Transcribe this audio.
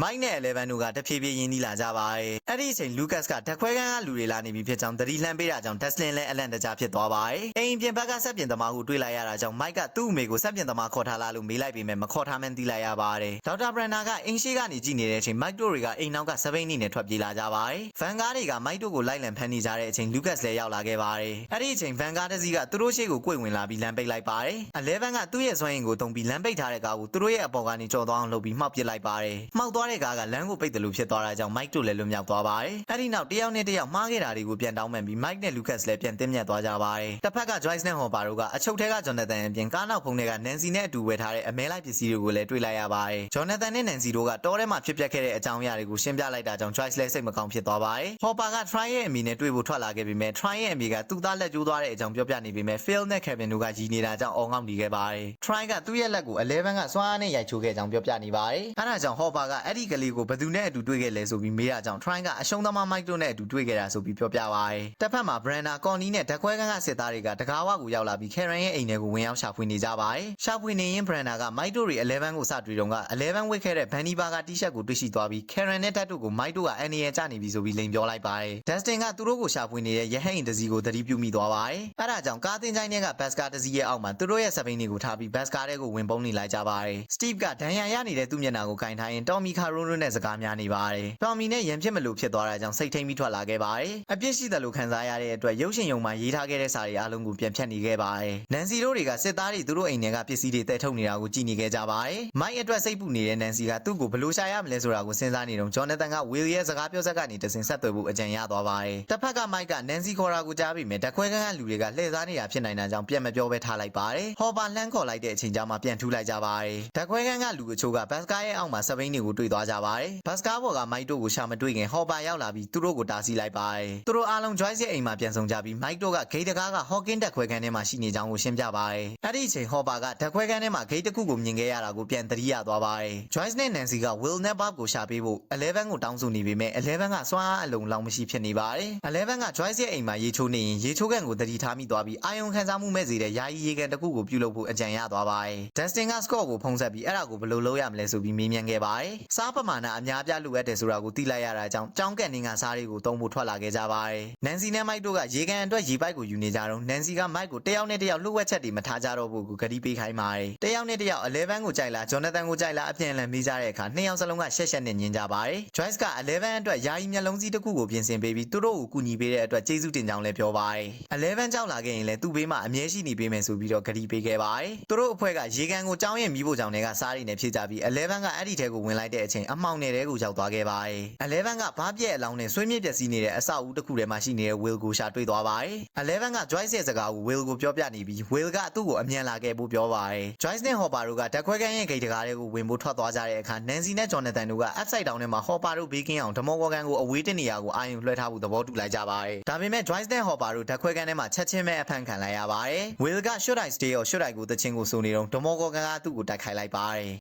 မိုက်နဲ့11တို့ကတဖြည်းဖြည်းရင်းနှီးလာကြပါတယ်အဲ့ဒီအချိန်လူကတ်ကဓာတ်ခွဲခန်းကလူတွေလာနေပြီဖြစ်ကြောင်းသတိလှမ်းပေးတာကြောင့်ဒက်စလင်လည်းအလန့်တကြားဖြစ်သွားပါတယ်အိမ်ပြင်ဘက်ကဆက်ပြင်သမားကိုတွေ့လိုက်ရတာကြောင့်မိုက်ကသူ့အမေကိုဆက်ပြင်သမားခေါ်ထားလာလို့မေးလိုက်ပေမဲ့မခေါ်ထားမှန်းသိလိုက်ရပါတယ်ဒေါက်တာဘရန်နာကအိမ်ရှိကနေကြည့်နေတဲ့အချိန်မိုက်တို့တွေကအိမ်နောက်ကစပိန်နေနဲ့ထွက်ပြေးလာကြပါတယ်ဗန်ကားတွေကမိုက်တို့ကိုလိုက်လံဖမ်းနေကြတဲ့အချိန်လူကတ်လည်းရောက်လာခဲ့ပါတယ်အဲ့ဒီအချိန်ဗန်ကားတစ်စီးကသူတို့ရှေ့ကိုကိုယ်ဝင်လာပြီးလမ်းပိတ်လိုက်ပါတယ်11ကသူ့ရဲ့စွမ်းရင်ကိုတုံပြီးလမ်းပိတ်ထားတဲ့ကားကိုသူတို့ရဲ့အပေါ်ကနေကြော်သွားအောင်လုပ်ပြီးမှောက်ပစ်လိုက်ပါတယ်မှောက်သွားတဲ့ကားကလမ်းကိုပိတ်တယ်လို့ဖြစ်သွားတာကြောင့်မိုက်တို့လည်းလွတ်မြောက်သွားပါတယ်အဲ့ဒီနောက်တယောက်နဲ့တယောက်မှားခဲ့တာတွေကိုပြန်တောင်းပန်ပြီးမိုက်နဲ့လူကတ်လည်းပြန်တင်းမြတ်သွားကြပါတယ်တစ်ဖက်က Joyce နဲ့ Hopper တို့ကအချုပ်ထဲက Jonathan အပြင်ကားနောက်ဖုန်းထဲက Nancy နဲ့အတူဝယ်ထားတဲ့အမဲလိုက်ပစ္စည်းတွေကိုလည်းတွေ့လိုက်ရပါတယ် Jonathan နဲ့ Nancy တို့ကတောထဲမှာဖြစ်ပျက်ခဲ့တဲ့အကြောင်းအရာတွေကိုရှင်းပြလိုက်တာကြောင့် Joyce လည်းစိတ်မကောင်းဖြစ်သွားပါတယ် Hopper က Try ရဲ့အမိနဲ့တွေ့ဖို့ထွက်လာခဲ့ပေမဲ့ Try ရဲ့အမိကသူ့သားလက်ကျိုးသွားတဲ့အကြောင်းပြောပြနေပေမဲ့ Phil နဲ့ Kevin တို့ကရည်နေတာကြောင့်အော်ငေါက်နေခဲ့ပါတယ် Try ကသူ့ရဲ့လက်ကို11ကစွမ်းအားနဲ့ရိုက်ချိုးခဲ့ကြောင်းပြောပြနေပါတယ်အဲဒါကြောင့် Hopper ကအဲ့ဒီကလေးကိုဘယ်သူနဲ့အတူတွေ့ခဲ့လဲဆိုပြီးမေးတာကြောင့် Try ကအရှုံးသမား Mike တို့နဲ့အတူတွေ့ခဲ့တာဆိုပြီးပြောပြပါတယ်တစ်ဖက်မှာ Brenda Connie နဲ့ဓာတ်ခွဲခန်းကစစ်သားတွေကတကားဝကိုရောက်လာပြီး Karen ရဲ့အိမ်ထဲကိုဝင်ရောက်ရှာဖွေနေကြပါတယ်ရှာဖွေနေရင် Brenda က Mike တို့တွေ11ကိုစတွေ့တော့က11ဝတ်ခဲ့တဲ့ Bunny Burger T-shirt ကိုတွေ့ရှိသွားပြီး Karen နဲ့ Tat တို့ကို Mike တို့ကအန်နီရယ်ကျနေပြီဆိုပြီးလိန်ပြောလိုက်ပါတယ် Dustin ကသူတို့ကိုရှာဖွေနေတဲ့ရဟတ်အိမ်တစ်စီးကိုသတိပြုမိသွားပါတယ်အဲဒါကြောင့်ကားတင်ချိုင်းထဲက Basker တစ်စီးရဲ့အောက်မှာသူတို့ရဲ့စပိန်တွေကိုထားပြီး Basker တဲ့ကိုဝင်ပုံးနေလိုက်ကြပါတယ် Steve ကဒဏ်ရာရနေတဲ့သူ့မျက်နှာကိုကင်ထားရင် Tommy Carono နဲ့စကားများနေပါတယ် Tommy နဲ့ရန်ဖြစ်မလို့ဖြစ်သွားတာကြောင့်စိတ်ထိန်ပြီးထွက်လာခဲ့ပါတယ်အပြစ်ရှိတယ်လို့ခံစားရတဲ့အတွက်ရုပ်ရှင်ရုံမှာရေးထားခဲ့တဲ့စာတွေအားလုံးကိုပြန်ဖြတ်နေခဲ့ပါတယ် Nancy တို့တွေကစစ်သားတွေသူတို့အိမ်ထဲကပစ္စည်းတွေတဲထုတ်နေတာကိုကြည့်နေခဲ့ကြပါတယ် Mike အတွက်စိတ်ပူနေတဲ့ Nancy ကသူ့ကိုဘယ်လိုရှာရမလဲဆိုတာကိုစဉ်းစားနေတော့ Jonathan က Will ရဲ့စကားပြောဆက်ကနေတဆင်ဆက်သွယ်ဖို့အကြံရသွားပါတယ်တစ်ဖက်က Mike က Nancy ခေါ်တာကိုကြားပြီးမြဲဓာတ်ခွဲခန်းကလူတွေကလှည့်စားနေတာဖြစ်နိုင်တာကြောင့်ပြန်မပြောဘဲထားလိုက်ပါတယ် Hopper လှမ်းခေါ်လိုက်တဲ့အချိန်ကျမှပြန်ထူးလိုက်ကြပါတယ်ဓာတ်ခွဲခန်းကလူအချို့ကဘတ်စကားရဲ့အောက်မှာစပိန်တွေကိုတွေ့သွားကြပါတယ်ဘတ်စကားပေါ်က Mike တို့ကိုရှာမတွေ့ခင် Hopper ရောက်လာပြီးသူတို့ကိုတားဆီးလိုက်ပါတယ်သူတို့အားလုံး Joyce ရဲ့အိမ်မှာပြန်ဆောင်ကြပြီး Mike တို့ကဂိတ်တကားက Hawking ဓာတ်ခွဲခန်းထဲမှာရှိနေကြောင်းကိုရှင်းပြပါတယ်အဲ့ဒီအချိန် Hopper ကဓာတ်ခွဲခန်းထဲမှာဂိတ်တစ်ခုကိုမြင်ခဲ့ရတာကိုပြန်သတိရသွားပါတယ် Joyce နဲ့ Nancy က Will နဲ့ Bob ကိုရှာပေးဖို့11ကိုတောင်းဆိုနေပေမဲ့11ကစွမ်းအားအလုံးလောက်မရှိဖြစ်နေပါတယ်11က Joyce ရဲ့အိမ်မှာရေချိုးနေရင်ရေချိုးကန်ကိုသတိထားမိသွားပြီးအာယုံခံစားမှုမဲ့စေတဲ့ယာယီရေကန်တစ်ခုကိုပြုလုပ်ဖို့အကြံရသွားပါတယ် Dustin က Scott ကိုဖုံးဆက်ပြီးအဲ့ဒါကိုဘယ်လိုလုပ်ရမလဲဆိုပြီးမေးမြန်းခဲ့ပါတယ်စားပမာဏအများပြလိုအပ်တယ်ဆိုတာကိုသိလိုက်ရတာကြောင့်ကြောင်းကန်နင်းကစားတွေကိုတုံးဖို့ထွက်လာခဲ့ကြပါတယ် Nancy နဲ့ Mike တို့ကရေကန်အတွက်ရေပိုက်ကိုယူနေကြတော့ Nancy က Mike ကိုတယောက်နဲ့တယောက်လှုပ်ဝက်ချက်တွေမထားကြတော့ဘူးကိုဂတိပေးခိုင်းပါတယ်တယောက်နဲ့တယောက်11ကိုကြိုက်လား Jonathan ကိုကြိုက်လားအပြန်အလှန်မေးကြတဲ့အခါနှစ်ယောက်စလုံးကရှက်ရှက်နဲ့ညင်ကြပါတယ် Joyce က11အတွက်ယာယီမျက်လုံးစည်းတစ်ခုကိုပြင်ဆင်ပေးပြီးသူတို့ကိုကူညီပေးတဲ့အတွက်ကျေးဇူးတင်ကြောင်းလည်းပြောပါတယ်11ကြောက်လာခဲ့ရင်လည်းသူ့ဘေးမှာအမြဲရှိနေပေးမယ်ဆိုပြီးတော့ဂတိပေးခဲ့ပါတယ်သူတို့အဖွဲ့ကရေကန်ကိုကြောင်းရင်မီးဖို့ကြောင့်တွေကစားရည်နဲ့ဖြည့်ကြပြီး11ကအဲ့ဒီထဲကိုဝင်လိုက်တဲ့အချိန်အမှောင်နယ်ထဲကိုရောက်သွားခဲ့ပါတယ်11ကဘားပြက်အလောင်းနဲ့ဆွေးမြေ့ပျက်စီးနေတဲ့အဆောက်အဦတစ်ခုထဲမှာရှိနေတဲ့ Will ကိုရှာတွေ့သွားပါတယ်11က Joyce ရဲ့စကားကို Will ကိုပြောပြနေပြီး Will ကသူ့ကိုအမြန်လာခဲ့ဖို့ပြောပါတယ် Joyce နဲ့ Hopper တို့ကဓာတ်ခွဲခန်းရဲ့ဂိတ်တကားတွေကိုဝင်ဖို့ထွက်သွားကြတဲ့အခါ Nancy နဲ့ Jonathan တို့က upside down ထဲမှာ Hopper တို့ဘေးကင်းအောင်ဓမောကောကန်ကိုအဝေးတင်နေရကိုအာရုံလွှဲထားဖို့သဘောတူလိုက်ကြပါတယ်ဒါပေမဲ့ Joyce နဲ့ Hopper တို့ဓာတ်ခွဲခန်းထဲမှာချက်ချင်းပဲအဖမ်းခံလိုက်ရပါတယ် Will က should I stay or should I go တချင်းကိုဆိုနေတော့ဓမောကောကန်ကသူ့ကိုတိုက်ခိုက်လိုက်ပါတယ်